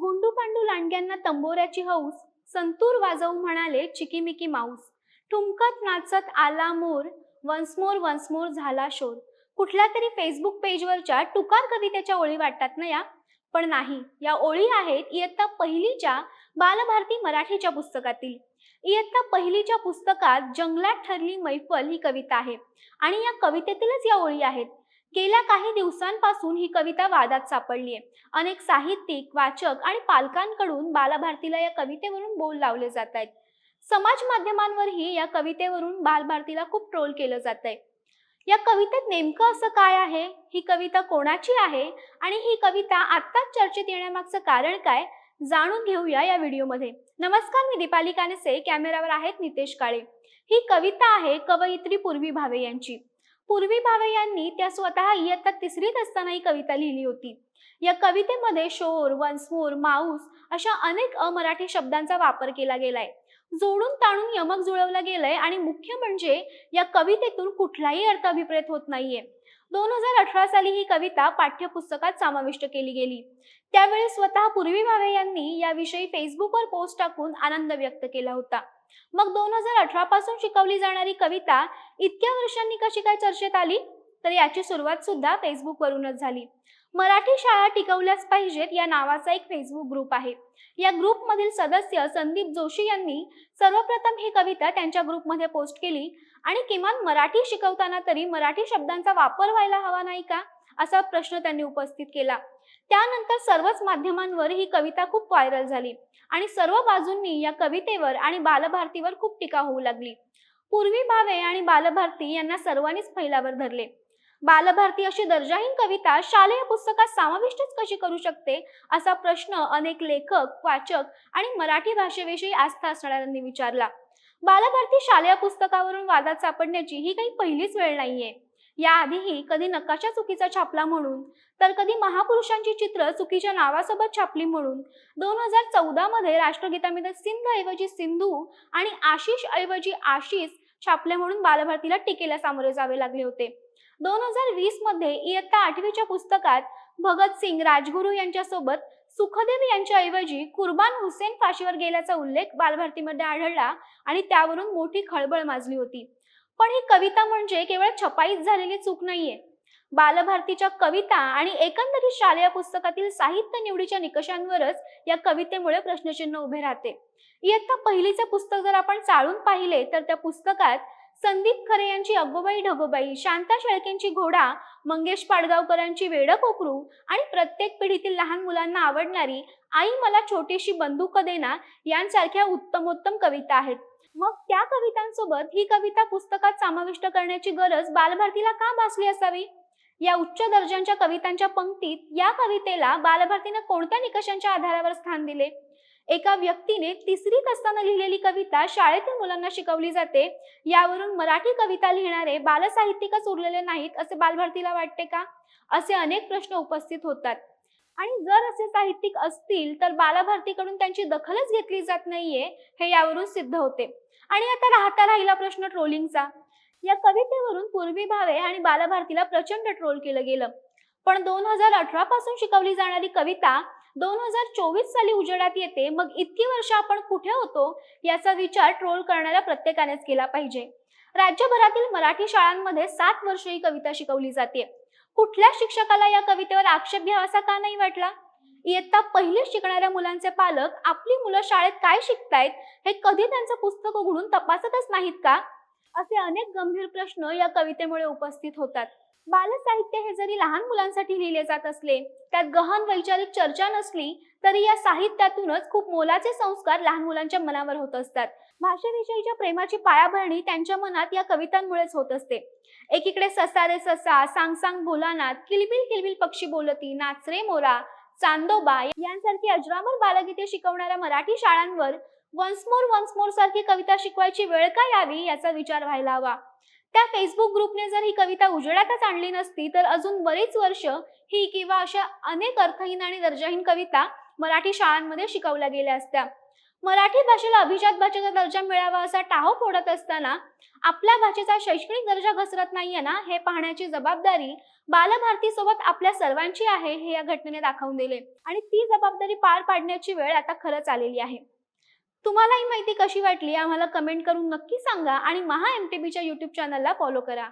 गुंडू पांडू लांडग्यांना तंबोऱ्याची हौस संतूर वाजवू म्हणाले चिकीमिकी माऊस. ठुमकत नाचत आला मोर वन्स मोर वन्स मोर झाला शोर. कुठल्या तरी फेसबुक पेजवरच्या टुकार कवितेच्या ओळी वाटतात ना या? पण नाही या ओळी आहेत इयत्ता पहिलीच्या बालभारती मराठीच्या पुस्तकातील. इयत्ता पहिलीच्या पुस्तकात जंगलात ठरली मैफल ही कविता आहे. आणि या कवितेतीलच या ओळी आहेत. गेल्या काही दिवसांपासून ही कविता वादात सापडली आहे. अनेक साहित्यिक वाचक आणि पालकांकडून बालभारतीला या कवितेवरून बोल लावले जात आहेत. समाज माध्यमांवरही या कवितेवरून बालभारतीला खूप ट्रोल केलं जात आहे. या कवितेत नेमकं असं काय आहे? ही कविता कोणाची आहे? आणि ही कविता आत्ताच चर्चेत येण्यामागचं कारण काय? जाणून घेऊया या व्हिडिओमध्ये. नमस्कार मी दीपाली कानेसे. कॅमेरावर आहेत नितेश काळे. ही कविता आहे कवयित्री पूर्वी भावे यांची. पूर्वी भावे यांनी त्या स्वतः इयत्ता तिसरीत असताना ही कविता लिहिली होती. या कवितेमध्ये शोर वंसमूर माऊस अशा अनेक अमराठी शब्दांचा वापर केला गेलाय. जोडून ताणून यमक जुळवलं गेलंय आणि मुख्य म्हणजे या कवितेतून कुठलाही अर्थ अभिप्रेत होत नाहीये. दोन हजार अठरा साली ही कविता पाठ्यपुस्तकात समाविष्ट केली गेली. त्यावेळी स्वतः पूर्वी भावे यांनी याविषयी फेसबुकवर पोस्ट टाकून आनंद व्यक्त केला होता. मग दोन हजार अठरा पासून शिकवली जाणारी कविता इतक्या वर्षांनी कशी काय चर्चेत आली? तर याची सुरुवात सुद्धा फेसबुक वरूनच झाली. मराठी शाळा टिकवल्याच पाहिजेत या नावाचा एक फेसबुक ग्रुप आहे. या ग्रुपमधील सदस्य संदीप जोशी यांनी सर्वप्रथम ही कविता त्यांच्या ग्रुपमध्ये पोस्ट केली. आणि किमान मराठी शिकवताना तरी मराठी शब्दांचा वापर व्हायला हवा नाही का? असा प्रश्न त्यांनी उपस्थित केला. त्यानंतर सर्वच माध्यमांवर ही कविता खूप व्हायरल झाली. आणि सर्व बाजूंनी या कवितेवर आणि बालभारतीवर खूप टीका होऊ लागली. पूर्वी भावे आणि बालभारती यांना सर्वांनीच फैलावर धरले. बालभारती अशी दर्जाहीन कविता शालेय पुस्तकात समाविष्टच कशी करू शकते? असा प्रश्न अनेक लेखक वाचक आणि मराठी भाषेविषयी आस्था असणाऱ्यांनी विचारला. बालभारती शालेय पुस्तकावरून वादात सापडण्याची ही काही पहिलीच वेळ नाहीये. याआधीही कधी नकाशा चुकीचा छापला म्हणून तर कधी महापुरुषांची चित्र चुकीच्या नावासोबत छापली म्हणून दोन हजार चौदा मध्ये राष्ट्रगीतामध्ये सिंध ऐवजी सिंधू आणि आशिष ऐवजी आशिष छापले म्हणून बालभारतीला टीकेला सामोरे जावे लागले होते. दोन हजार वीसमध्ये इयत्ता आठवीच्या पुस्तकात भगतसिंग राजगुरू यांच्यासोबत सुखदेव यांच्याऐवजी कुर्बान हुसेन फाशीवर गेल्याचा उल्लेख बालभारतीमध्ये आढळला आणि त्यावरून मोठी खळबळ माजली होती. पण ही कविता म्हणजे केवळ छपाईत झालेली चूक नाहीये. बालभारतीच्या कविता आणि एकंदरीत शालेय पुस्तकातील साहित्य निवडीच्या निकषांवरच या कवितेमुळे प्रश्नचिन्ह उभे राहते. इयत्ता पहिलीचे पुस्तक जर आपण चाळून पाहिले तर त्या पुस्तकात संदीप खरे यांची अगोबाई ढगोबाई शांता शेळकेंची घोडा मंगेश पाडगावकरांची वेड कोकरू आणि प्रत्येक पिढीतील लहान मुलांना आवडणारी आई मला छोटीशी बंदूक देना यांसारख्या उत्तमोत्तम कविता आहेत. मग त्या कवितांसोबत ही कविता पुस्तकात समाविष्ट करण्याची गरज बालभारतीला का भासली असावी? या उच्च दर्जांच्या कवितांच्या पंक्तीत या कवितेला बालभारतीनं कोणत्या निकषांच्या आधारावर स्थान दिले? एका व्यक्तीने तिसरीत असताना लिहिलेली कविता शाळेतील मुलांना शिकवली जाते. यावरून मराठी कविता लिहिणारे बालसाहित्यिकच उरलेले नाहीत असे बालभारतीला वाटते का? असे अनेक प्रश्न उपस्थित होतात. आणि जर असे साहित्यिक असतील तर बालभारतीकडून त्यांची दखलच घेतली जात नाहीये हे यावरून सिद्ध होते. आणि आता राहता राहिला प्रश्न ट्रोलिंगचा. या कवितेवरून पूर्वी भावे आणि बालभारतीला प्रचंड ट्रोल केलं गेलं. पण दोन हजार अठरा पासून शिकवली जाणारी कविता दोन हजार चोवीस साली उजेडात येते मग इतकी वर्ष आपण कुठे होतो याचा विचार ट्रोल करणाऱ्या प्रत्येकानेच केला पाहिजे. राज्यभरातील मराठी शाळांमध्ये सात वर्ष ही कविता शिकवली जाते. कुठल्या शिक्षकाला या कवितेवर आक्षेप घ्यावासा का नाही वाटला? इयत्ता पहिले शिकणाऱ्या मुलांचे पालक आपली मुलं शाळेत काय शिकतायत हे कधी त्यांचं पुस्तक उघडून तपासतच नाहीत का? असे अनेक गंभीर प्रश्न या कवितेमुळे उपस्थित होतात. बालसाहित्य हे जरी लहान मुलांसाठी लिहिले जात असले त्यात गहन वैचारिक चर्चा नसली तरी या साहित्यातूनच खूप मोलाचे संस्कार लहान मुलांच्या मनावर होत असतात. भाषेविषयीच्या प्रेमाची पायाभरणी त्यांच्या मनात या कवितांमुळेच होत असते. एकीकडे ससा रे ससा सांग सांग भोलानाथ किलबिल किलबिल पक्षी बोलती नाचरे मोरा चांदोबा यांसारखी अजरामर बालगीते शिकवणाऱ्या मराठी शाळांवर वन्स मोर वन्स मोर सारखी कविता शिकवायची वेळ का यावी याचा विचार व्हायला हवा. त्या फेसबुक ग्रुपने जर ही कविता उजेडातच आणली नसती तर अजून बरीच वर्ष ही किंवा अशा अनेक अर्थहीन आणि दर्जाहीन कविता मराठी शाळांमध्ये शिकवल्या गेल्या असत्या. मराठी भाषेला अभिजात भाषेचा दर्जा मिळावा असा टाहो फोडत असताना आपल्या भाषेचा शैक्षणिक दर्जा घसरत नाहीये ना हे पाहण्याची जबाबदारी बालभारती सोबत आपल्या सर्वांची आहे हे या घटनेने दाखवून दिले. आणि ती जबाबदारी पार पाडण्याची वेळ आता खरंच आलेली आहे. तुम्हाला ही माहिती कशी वाटली? आम्हाला कमेंट करून नक्की सांगा आणि महा एम टी बीच्या युट्यूब चॅनलला फॉलो करा.